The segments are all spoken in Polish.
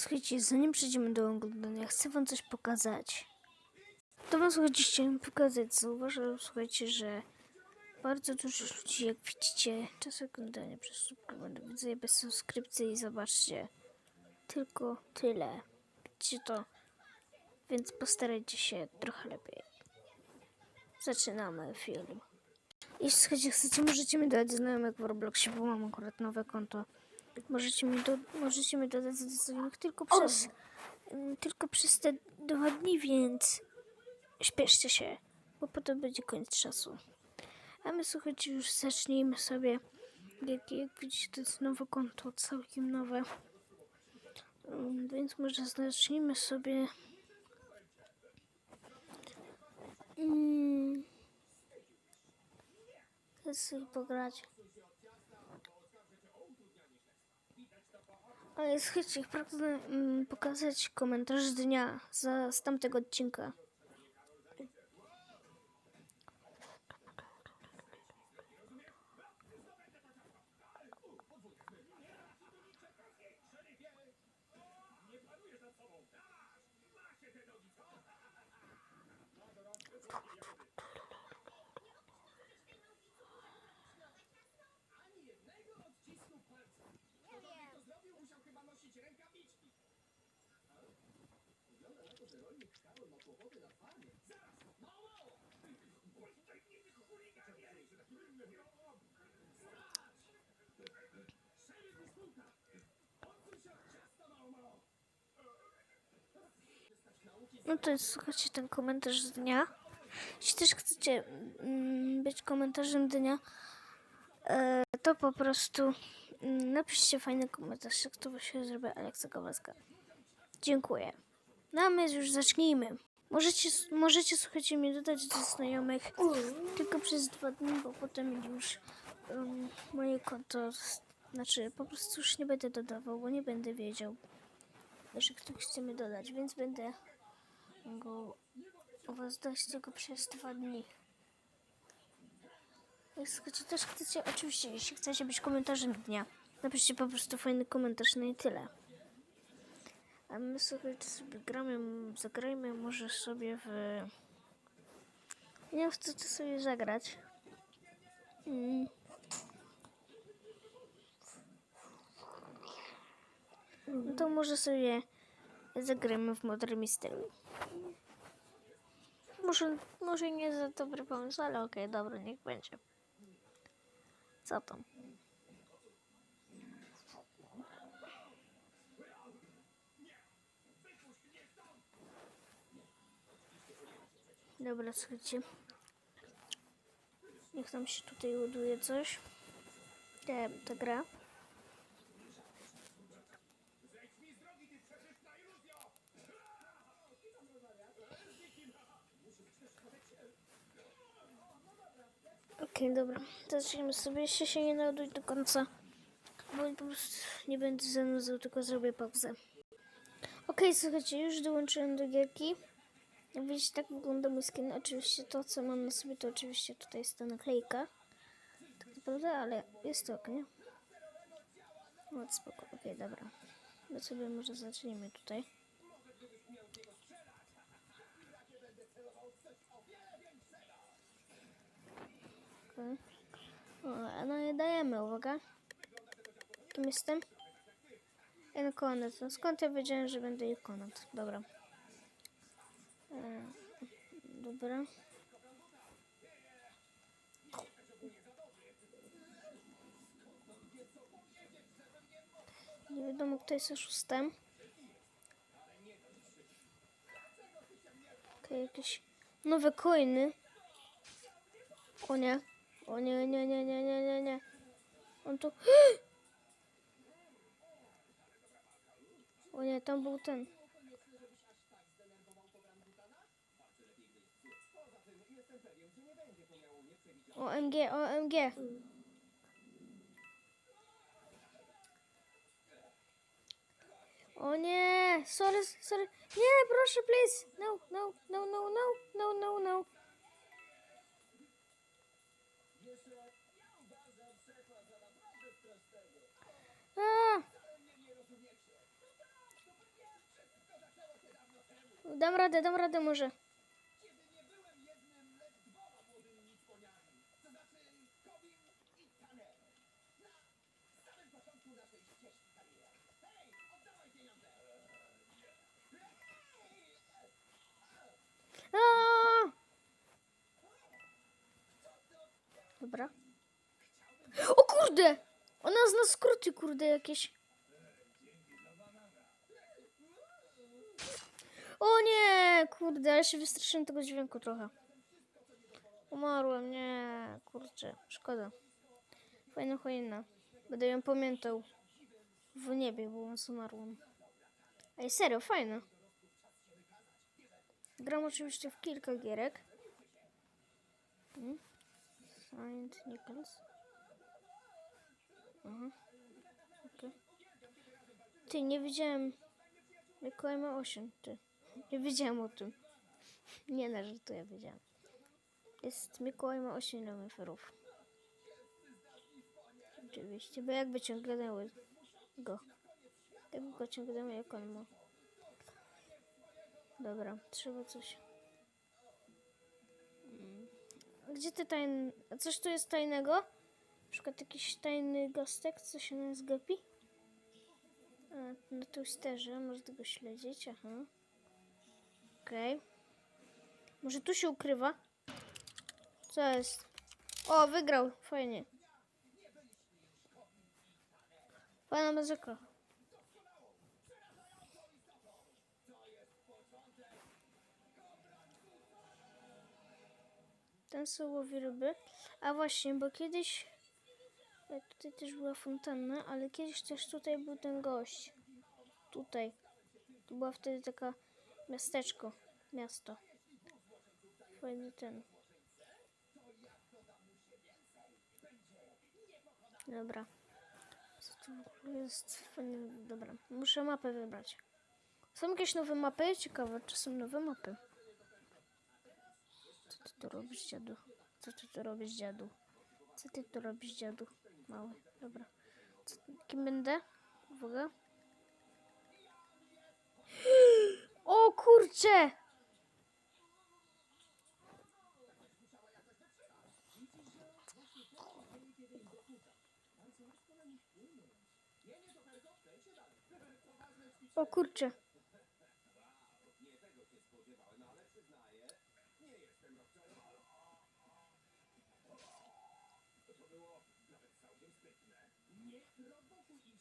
Słuchajcie, zanim przejdziemy do oglądania, chcę wam coś pokazać. To wam, słuchajcie, chciałem pokazać. Zauważyłem, słuchajcie, że bardzo dużo ludzi, jak widzicie, czas oglądania przez subskrypcję, widzę bez subskrypcji i zobaczcie. Tylko tyle. Widzicie to? Więc postarajcie się trochę lepiej. Zaczynamy film. Jeśli słuchajcie, chcecie, możecie mi dodać znajomych w Robloxie, bo mam akurat nowe konto. Możecie mi, do, możecie mi dodać do znajomych tylko przez, mm, tylko przez te dwa dni, więc śpieszcie się, bo potem będzie koniec czasu. A my słuchajcie, już zacznijmy sobie. Jak, jak widzicie, to jest nowe konto, całkiem nowe. Mm, Więc może zacznijmy sobie. Mm. Chcę sobie pograć. Ale słuchajcie, pragnę mm, pokazać komentarz dnia za, z tamtego odcinka. No to jest, słuchajcie, ten komentarz z dnia. Jeśli też chcecie mm, być komentarzem dnia, e, to po prostu mm, napiszcie fajny komentarz, jak to się zrobi Aleksa Kowalska. Dziękuję. No a my już zacznijmy. Możecie, możecie słuchajcie, mnie dodać do znajomych tylko przez dwa dni, bo potem już um, moje konto, znaczy po prostu już nie będę dodawał, bo nie będę wiedział, że ktoś chce mnie dodać, więc będę go u was dać tylko przez dwa dni. Jak słuchajcie, też chcecie, oczywiście, jeśli chcecie być komentarzem dnia, napiszcie po prostu fajny komentarz, no i tyle. A my sobie gramy, zagrajmy może sobie w... Nie co to sobie zagrać. Mm. No to może sobie zagramy w Modern Mystery. Może, może nie za dobry pomysł, ale okej, dobra, niech będzie. Co tam? Dobra, słuchajcie. Niech tam się tutaj ładuje coś. Ta, ta gra. Okej, dobra. To zaczniemy sobie. Jeszcze się nie naładuj do końca. Bo po prostu nie będę zanudzał, tylko zrobię pauzę. Okej, słuchajcie, już dołączyłem do gierki. Jak tak wygląda mój skin. Oczywiście to, co mam na sobie, to oczywiście tutaj jest ta naklejka. Tak naprawdę, ale jest to ok, nie? No, spoko. Okej, dobra. My sobie może zacznijmy tutaj. Okej. O, no i dajemy, uwaga. Kim jestem? Konat. No skąd ja wiedziałem, że będę ich konat? Dobra. E, dobra. Nie wiadomo, kto jest oszustem. Okej, jakieś nowe coiny. O nie. O nie, nie, nie, nie, nie, nie, nie. On tu... O nie, tam był ten. OMG. O nie, sorry, sorry. Nie, proszę, please. No, no, no, no, no, no, no, no. A! Dam radę, dam radę może. Dobra. O kurde! Ona zna skróty, kurde, jakieś. O nie, kurde, ale się wystraszyłem tego dźwięku trochę. Umarłem, nie, kurczę, szkoda. Fajna choinna. Będę ją pamiętał w niebie, bo umarłem. Ej, serio, fajna. Gram oczywiście w kilka gierek. Saint Nicholas. Aha. Okej. Ty, nie widziałem Mikołaj ma 8, ty. Nie wiedziałem o tym. Nie na żartuję, wiedziałem. Jest Mikołaj ma 8 reniferów. Oczywiście, bo jakby ciągnęły go. Jakby go ciągnęły, jak on ma. Dobra, trzeba coś. Gdzie ty tajny... Coś tu jest tajnego? Na przykład jakiś tajny gostek, co się nas gapi? A, na toasterze, można tego śledzić, aha. Okej. Może tu się ukrywa? Co jest? O, wygrał, fajnie. Fajna muzyka. Ten sobie łowi ryby. A właśnie, bo kiedyś... e, Tutaj też była fontanna, ale kiedyś też tutaj był ten gość. Tutaj. To była wtedy taka miasteczko. Miasto. Fajny ten. Dobra. Co tu jest? Fajny. Dobra. Muszę mapę wybrać. Są jakieś nowe mapy? Ciekawe, czy są nowe mapy. Co ty tu robisz, dziadu? Co ty tu robisz, dziadu? Co ty tu robisz, dziadu? Mały. Dobra. Co, kim będę? Uwaga. O kurcze! O kurcze.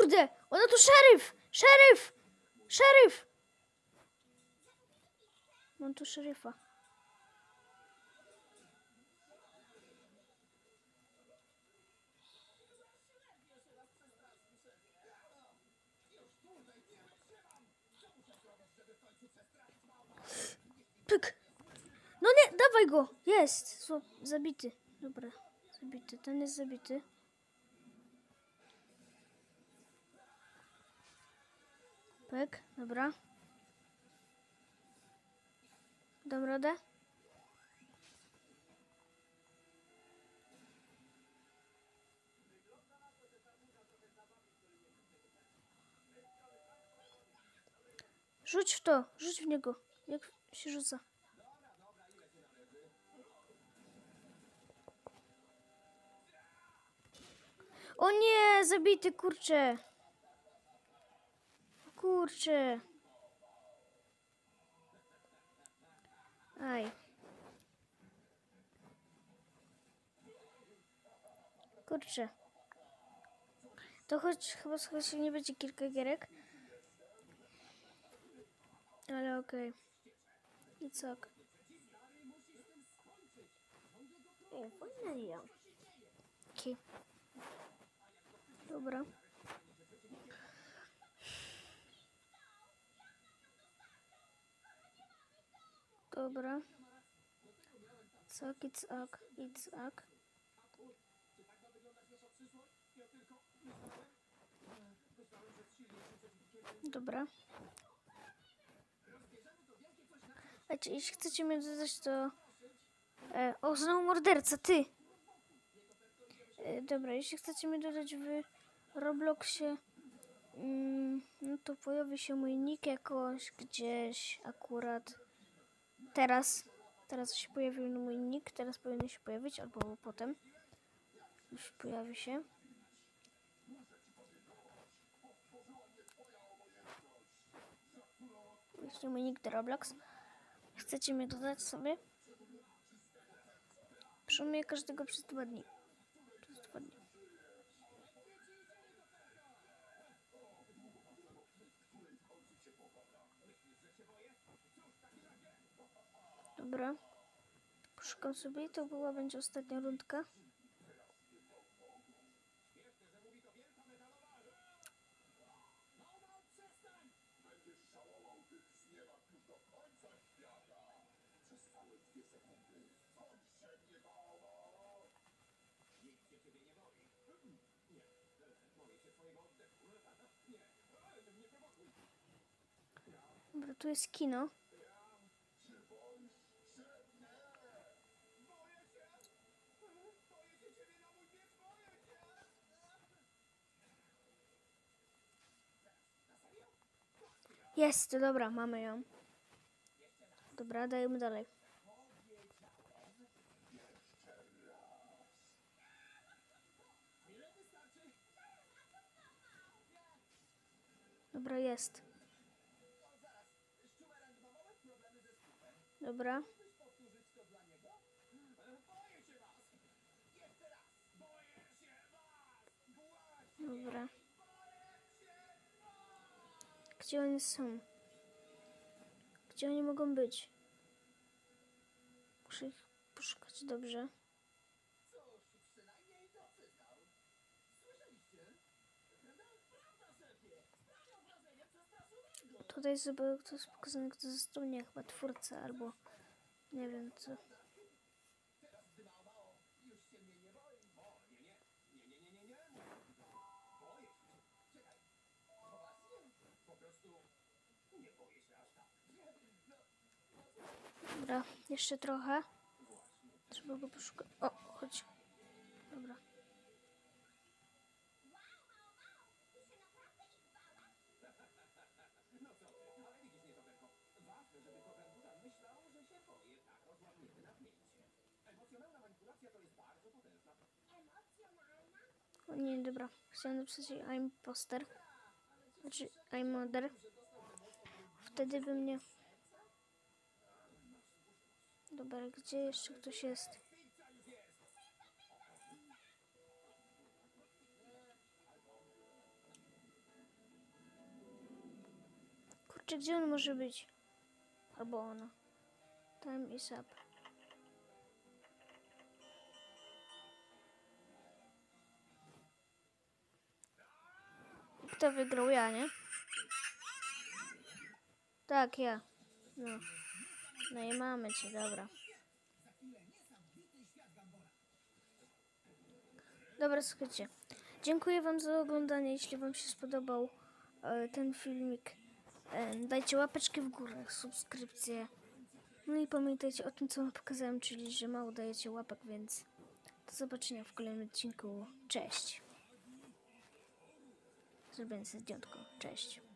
kurde! Ona to szeryf! Szeryf! Szeryf! Mam tu szeryfa. Pyk! No nie, dawaj go! Jest! Zabity. Dobra, zabity. Ten jest zabity. Pyk, dobra. Dam radę? Rzuć w to, rzuć w niego. Jak się rzuca? O nie, zabity kurczę. Kurczę. Aj. Kurczę. To choć chyba choć nie będzie kilka gierek. Ale okej. I co? Ej, fajna. Okej. Dobra. Dobra. Cak, it's ak, it's ak. Dobra. Znaczy, jeśli chcecie mnie dodać, to... E, o, znowu morderca, ty! E, dobra, jeśli chcecie mnie dodać w Robloxie, mm, no to pojawi się mój nick jakoś gdzieś akurat. Teraz. Teraz się pojawił mój nick, teraz powinien się pojawić, albo potem. Już pojawi się. Jeśli mój nick to Roblox. Chcecie mnie dodać sobie? Przyjmuję każdego przez dwa dni. Przez dwa dni. Dobra. Poszukam sobie to była będzie ostatnia rundka. Dobra, tu jest kino. Jest, dobra, mamy ją. Dobra, dajemy dalej. Dobra, jest. Dobra. Dobra. Gdzie oni są? Gdzie oni mogą być? Muszę ich poszukać dobrze. Tutaj sobie kto jest pokazany, kto został, nie, chyba twórca albo nie wiem co. Dobra, jeszcze trochę. Trzeba go poszukać. O, chodź. Dobra. O nie, dobra. Chciałem napisać I'm poster. Znaczy I'm mother. Wtedy by mnie... Dobra, gdzie jeszcze ktoś jest? Kurczę, gdzie on może być? Albo ona. Time is up. Kto wygrał? Ja, nie? Tak, ja. No. No i mamy cię, dobra. Dobra, słuchajcie. Dziękuję Wam za oglądanie. Jeśli Wam się spodobał e, ten filmik, e, dajcie łapeczkę w górę, subskrypcję. No i pamiętajcie o tym, co Wam pokazałem, czyli że mało dajecie łapek, więc do zobaczenia w kolejnym odcinku. Cześć. Zrobię sobie zdjętko. Cześć.